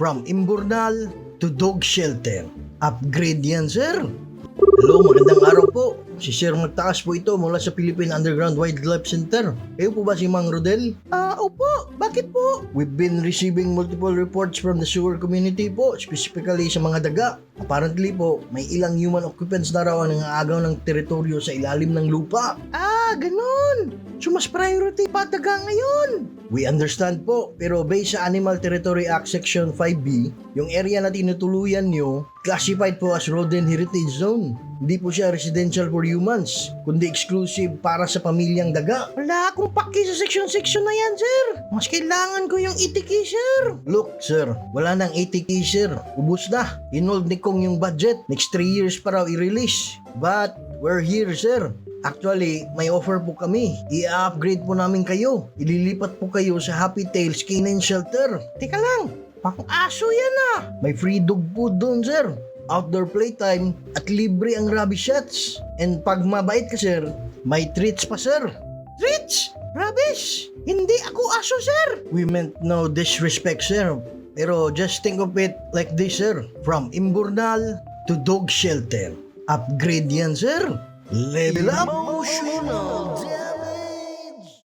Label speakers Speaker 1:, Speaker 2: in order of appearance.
Speaker 1: From imburnal to dog shelter. Upgrade yan, sir. Hello, magandang araw po. Si Sir Magtakas po ito mula sa Philippine Underground Wildlife Center. Kayo po ba si Mang Rodel? Ah, opo. Bakit po? We've been receiving multiple reports from the sewer community po, specifically sa mga daga. Apparently po, may ilang human occupants na raw ang nangaagaw ng teritoryo sa ilalim ng lupa. Ah, ganun. So mas priority pa daga ngayon. We understand po, pero based sa Animal Territory Act Section 5B, yung area na tinutuluyan nyo, classified po as Rodent Heritage Zone. Hindi po siya residential for humans, kundi exclusive para sa pamilyang daga. Wala akong paki sa section-section na yan, sir. Mas kailangan ko yung ATK, sir. Look, sir, wala nang ATK, sir. Ubus na. Inold ni Kong yung budget. Next 3 years pa raw i-release. But, we're here, sir. Actually, may offer po kami. I-upgrade po namin kayo. Ililipat po kayo sa Happy Tales Canine Shelter. Teka lang, pang aso yan ah. May free dog food doon, sir. Outdoor playtime at libre ang rabies shots. And pag mabait ka, sir, may treats pa, sir. Treats? Rabies? Hindi ako aso, sir. We meant no disrespect, sir. Pero just think of it like this, sir. From imburnal to dog shelter. Upgrade yan, sir. Live
Speaker 2: emotional